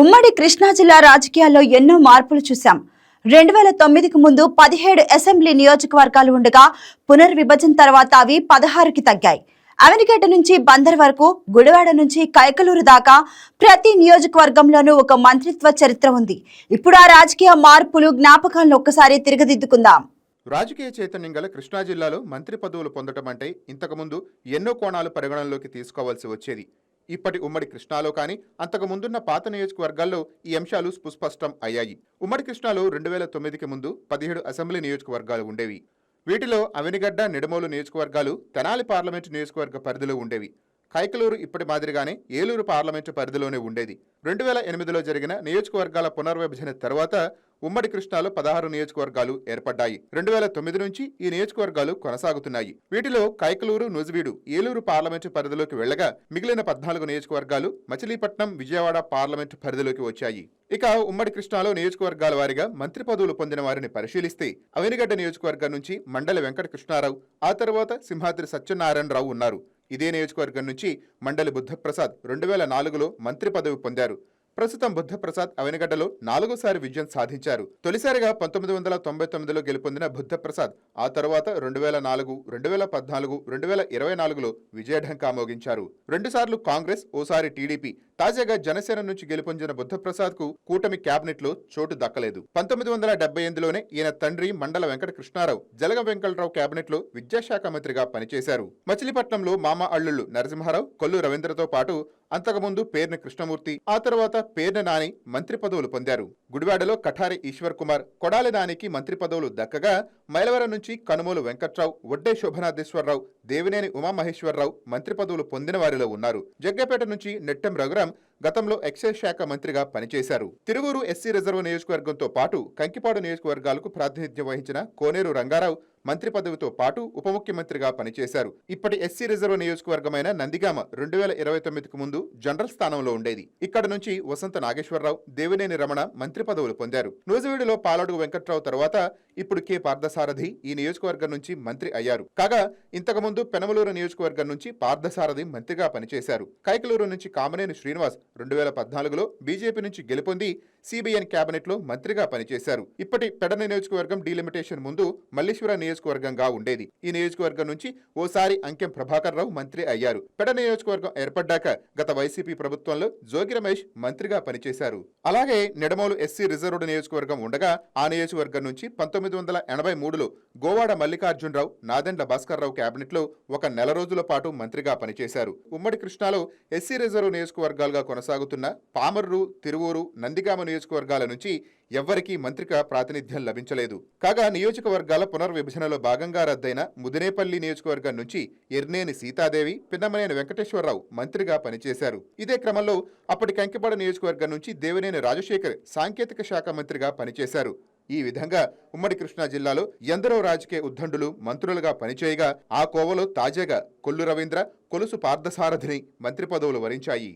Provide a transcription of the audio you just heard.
ఉమ్మడి కృష్ణా జిల్లా రాజకీయాల్లో ఎన్నో మార్పులు చూశాం. రెండు వేల తొమ్మిదికి ముందు పదిహేడు అసెంబ్లీ నియోజకవర్గాలు ఉండగా పునర్విభజన తర్వాత అవి పదహారుకి తగ్గాయి. అవనిగడ్డ నుంచి బందర్ వరకు గుడివాడ నుంచి కైకలూరు దాకా ప్రతి నియోజకవర్గంలోనూ ఒక మంత్రిత్వ చరిత్ర ఉంది. ఇప్పుడు ఆ రాజకీయ మార్పులు జ్ఞాపకాలను ఒక్కసారి తిరగదిద్దుకుందాం. రాజకీయ చైతన్యం గల కృష్ణా జిల్లాలో మంత్రి పదవులు పొందటం అంటే ఇంతకుముందు ఎన్నో కోణాలు పరిగణనలోకి తీసుకోవాల్సి వచ్చేది. ఇప్పటి ఉమ్మడి కృష్ణాలో కానీ అంతకు ముందున్న పాత నియోజకవర్గాల్లో ఈ అంశాలు సుస్పష్టం అయ్యాయి. ఉమ్మడి కృష్ణాలో రెండు వేల తొమ్మిదికి ముందు పదిహేడు అసెంబ్లీ నియోజకవర్గాలు ఉండేవి. వీటిలో అవినిగడ్డ నిడమోలు నియోజకవర్గాలు తెనాలి పార్లమెంటు నియోజకవర్గ పరిధిలో ఉండేవి. కైకలూరు ఇప్పటి మాదిరిగానే ఏలూరు పార్లమెంటు పరిధిలోనే ఉండేది. రెండు వేల ఎనిమిదిలో జరిగిన నియోజకవర్గాల పునర్విభజన తర్వాత ఉమ్మడి కృష్ణాలో పదహారు నియోజకవర్గాలు ఏర్పడ్డాయి. రెండు వేల తొమ్మిది నుంచి ఈ నియోజకవర్గాలు కొనసాగుతున్నాయి. వీటిలో కైకలూరు నుజివీడు ఏలూరు పార్లమెంటు పరిధిలోకి వెళ్ళగా మిగిలిన పద్నాలుగు నియోజకవర్గాలు మచిలీపట్నం విజయవాడ పార్లమెంటు పరిధిలోకి వచ్చాయి. ఇక ఉమ్మడి కృష్ణాలో నియోజకవర్గాల వారిగా మంత్రి పదవులు పొందిన వారిని పరిశీలిస్తే అవినిగడ్డ నియోజకవర్గం నుంచి మండలి వెంకట కృష్ణారావు ఆ తర్వాత సింహాద్రి సత్యనారాయణరావు ఉన్నారు. ఇదే నియోజకవర్గం నుంచి మండలి బుద్ధప్రసాద్ రెండు వేల నాలుగులో మంత్రి పదవి పొందారు. ప్రస్తుతం బుద్ధప్రసాద్ అవనిగడ్డలో నాలుగోసారి విజయం సాధించారు. తొలిసారిగా పంతొమ్మిది వందల తొంభై తొమ్మిదిలో గెలుపొందిన బుద్ధప్రసాద్ ఆ తర్వాత రెండు వేల నాలుగు రెండు వేల పద్నాలుగు రెండు వేల ఇరవై నాలుగులో విజయఢంకా మోగించారు రెండుసార్లు కాంగ్రెస్ ఓసారి టీడీపీ. తాజాగా జనసేన నుంచి గెలుపొందిన బుద్ధప్రసాద్కు కూటమి క్యాబినెట్లో చోటు దక్కలేదు. పంతొమ్మిది వందల డెబ్బై ఎనిమిదిలోనే ఈయన తండ్రి మండల వెంకట కృష్ణారావు జలగ వెంకటరావు క్యాబినెట్లో విద్యాశాఖ మంత్రిగా పనిచేశారు. మచిలీపట్నంలో మామ అల్లుళ్ళు నరసింహారావు కొల్లు రవీంద్రతో పాటు అంతకుముందు పేర్ని కృష్ణమూర్తి ఆ తర్వాత పేర్న నాని మంత్రి పదవులు పొందారు. గుడివాడలో కఠారి ఈశ్వర్ కుమార్ కొడాలి నానికి మంత్రి పదవులు దక్కగా మైలవరం నుంచి కనుమూలు వెంకట్రావు ఒడ్డే శోభనాథేశ్వరరావు దేవినేని ఉమామహేశ్వరరావు మంత్రి పదవులు పొందిన వారిలో ఉన్నారు. జగ్గపేట నుంచి నెట్టెం రఘురాం గతంలో ఎక్సైజ్ శాఖ మంత్రిగా పనిచేశారు. తిరువూరు ఎస్సీ రిజర్వ్ నియోజకవర్గంతో పాటు కంకిపాడు నియోజకవర్గాలకు ప్రాతినిధ్యం వహించిన కోనేరు రంగారావు మంత్రి పదవితో పాటు ఉప ముఖ్యమంత్రిగా పనిచేశారు. ఇప్పటి ఎస్సీ రిజర్వ్ నియోజకవర్గమైన నందిగామ రెండు వేల ఇరవై తొమ్మిదికి ముందు జనరల్ స్థానంలో ఉండేది. ఇక్కడ నుంచి వసంత నాగేశ్వరరావు దేవినేని రమణ మంత్రి పదవులు పొందారు. నూజివీడులో పాలడుగు వెంకట్రావు తర్వాత ఇప్పుడు కె. పార్థసారథి ఈ నియోజకవర్గం నుంచి మంత్రి అయ్యారు. కాగా ఇంతకుముందు పెనమలూరు నియోజకవర్గం నుంచి పార్థసారథి మంత్రిగా పనిచేశారు. కైకలూరు నుంచి కామనేని శ్రీనివాస్ రెండు వేల పద్నాలుగులో బీజేపీ నుంచి గెలుపొంది సిబిఎన్ కేబినెట్లో మంత్రిగా పనిచేశారు. ఇప్పటి పెడన నియోజకవర్గం డీలిమిటేషన్ ముందు మల్లేశ్వర నియోజకవర్గంగా ఉండేది. ఈ నియోజకవర్గం నుంచి ఓసారి అంకెం ప్రభాకర్ రావు మంత్రి అయ్యారు. పెడ నియోజకవర్గం ఏర్పడ్డాక గత వైసీపీ ప్రభుత్వంలో జోగి రమేష్ మంత్రిగా పనిచేశారు. అలాగే నిడమోలు ఎస్సీ రిజర్వ్డ్ నియోజకవర్గం ఉండగా ఆ నియోజకవర్గం నుంచి పంతొమ్మిది వందల ఎనభై మూడులో గోవాడ మల్లికార్జునరావు నాదెండ్ల భాస్కర్ రావు కేబినెట్లో ఒక నెల రోజుల పాటు మంత్రిగా పనిచేశారు. ఉమ్మడి కృష్ణాలో ఎస్సీ రిజర్వ్ నియోజకవర్గాలుగా కొనసాగుతున్న పామర్రు తిరువూరు నందిగామ నియోజకవర్గాల నుంచి ఎవ్వరికీ మంత్రిక ప్రాతినిధ్యం లభించలేదు. కాగా నియోజకవర్గాల పునర్విభజనలో భాగంగా రద్దయిన ముదినేపల్లి నియోజకవర్గం నుంచి ఎర్నేని సీతాదేవి పిన్నమనేని వెంకటేశ్వరరావు మంత్రిగా పనిచేశారు. ఇదే క్రమంలో అప్పటి కంకిపాడ నియోజకవర్గం నుంచి దేవినేని రాజశేఖర్ సాంకేతిక శాఖ మంత్రిగా పనిచేశారు. ఈ విధంగా ఉమ్మడి కృష్ణా జిల్లాలో ఎందరో రాజకీయ ఉద్దండులు మంత్రులుగా పనిచేయగా ఆ కోవలో తాజాగా కొల్లు రవీంద్ర కొలుసు పార్థసారథిని మంత్రి పదవులు వరించాయి.